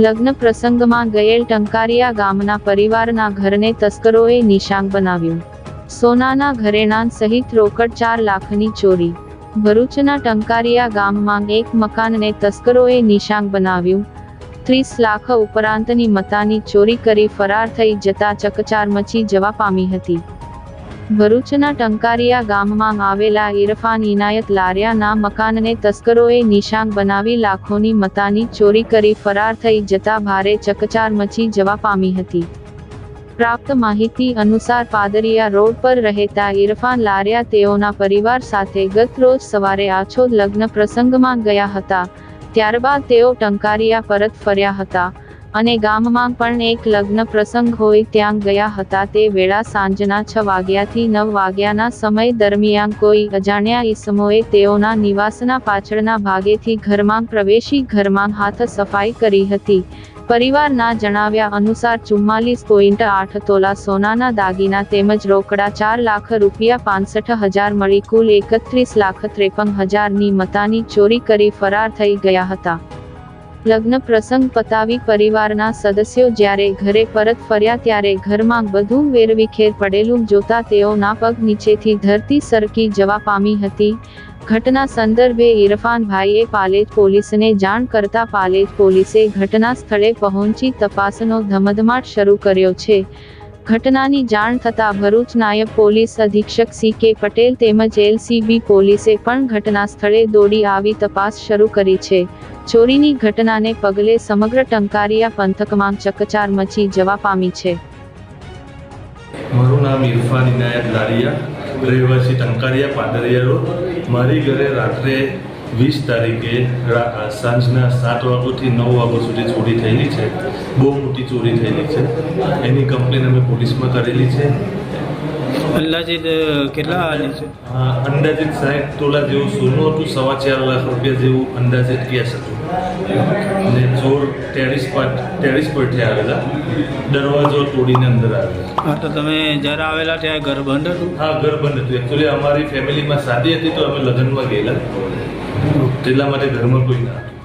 લગ્ન પ્રસંગમાં ગયેલ ટંકારિયા ગામના પરિવારના ઘરને તસ્કરોએ નિશાંગ બનાવ્યું. સોનાના ઘરેણાં સહિત રોકડ ચાર લાખની ચોરી. ભરૂચના ટંકારિયા ગામમાં એક મકાનને તસ્કરોએ નિશાંગ બનાવ્યું. ત્રીસ લાખ ઉપરાંતની મતાની ચોરી કરી ફરાર થઈ જતા ચકચાર મચી જવા પામી હતી. ભરૂચના ટંકારિયા ગામમાં આવેલા ઇરફાન ઇનાયત લારિયાના મકાનને તસ્કરોએ નિશાંગ બનાવી લાખોની મતાની ચોરી કરી ફરાર થઈ જતા ભારે ચકચાર મચી જવા પામી હતી. પ્રાપ્ત માહિતી અનુસાર પાદરિયા રોડ પર રહેતા ઇરફાન લારિયા તેઓના પરિવાર સાથે ગત રોજ સવારે આછો લગ્ન પ્રસંગમાં ગયા હતા. ત્યારબાદ તેઓ ટંકારિયા પરત ફર્યા હતા. અને ગામમાં પણ એક લગ્ન પ્રસંગ હોય ત્યાં ગયા હતા તે વેળા સાંજના છ વાગ્યાથી નવ વાગ્યાના સમય દરમિયાન કોઈ અજાણ્યા ઈસમોએ તેઓના નિવાસના પાછળના ભાગેથી ઘરમાં પ્રવેશી ઘરમાં હાથ સફાઈ કરી હતી. પરિવારના જણાવ્યા અનુસાર ચુમ્માલીસ પોઈન્ટ આઠ તોલા સોનાના દાગીના તેમજ રોકડા ચાર લાખ રૂપિયા પાંસઠ હજાર મળી કુલ એકત્રીસ લાખ ત્રેપન હજારની મતાની ચોરી કરી ફરાર થઈ ગયા હતા. લગ્ન પ્રસંગ પતાવી પરિવારના સદસ્યો જ્યારે ઘરે પરત ફર્યા ત્યારે ઘરમાં બધું વેરવિખેર પડેલું જોતા તેઓના પગ નીચેથી ધરતી સરકી જવા પામી હતી. ઘટના સંદર્ભે ઇરફાનભાઈએ પાલેજ પોલીસને જાણ કરતા પાલેજ પોલીસે ઘટના સ્થળે પહોંચી તપાસનો ધમધમાટ શરૂ કર્યો છે. ઘટનાની જાણ થતાં ભરૂચ નાયબ પોલીસ અધિક્ષક સી કે પટેલ તેમજ એલસીબી પોલીસે પણ ઘટના સ્થળે દોડી આવી તપાસ શરૂ કરી છે. ચોરીની ઘટનાને પગલે સમગ્ર ટંકારિયા પંથકમાં ચકચાર મચી જવા પામી છે. મારું નામ ઇરફાન ઇનાયત લારિયા, રહેવાસી ટંકારિયા, પાદરિયા રોડ. મારી ઘરે રાત્રે વીસ તારીખે સાંજના સાત વાગ્યાથી નવ વાગ્યા સુધી ચોરી થયેલી છે. બહુ મોટી ચોરી થયેલી છે. એની કમ્પ્લેન અમે પોલીસમાં કરેલી છે. અંદાજિત કેટલા આની છે? અંદાજિત સાઠ તોલા જેવું સોનું હતું સવા ચાર લાખ રૂપિયા જેવું અંદાજિત કેસ હતું અને ચોર ટેરિસ પર ટેરિસ પરથી આવેલા. દરવાજો તોડીને અંદર આવેલા. હા તો તમે જ્યારે આવેલા ત્યાં ઘર બંધ હતું? હા ઘર બંધ હતું. એકચ્યુઅલી અમારી ફેમિલીમાં શાદી હતી તો અમે લગ્નમાં ગયેલા. એટલા માટે ઘરમાં કોઈ ના હતું.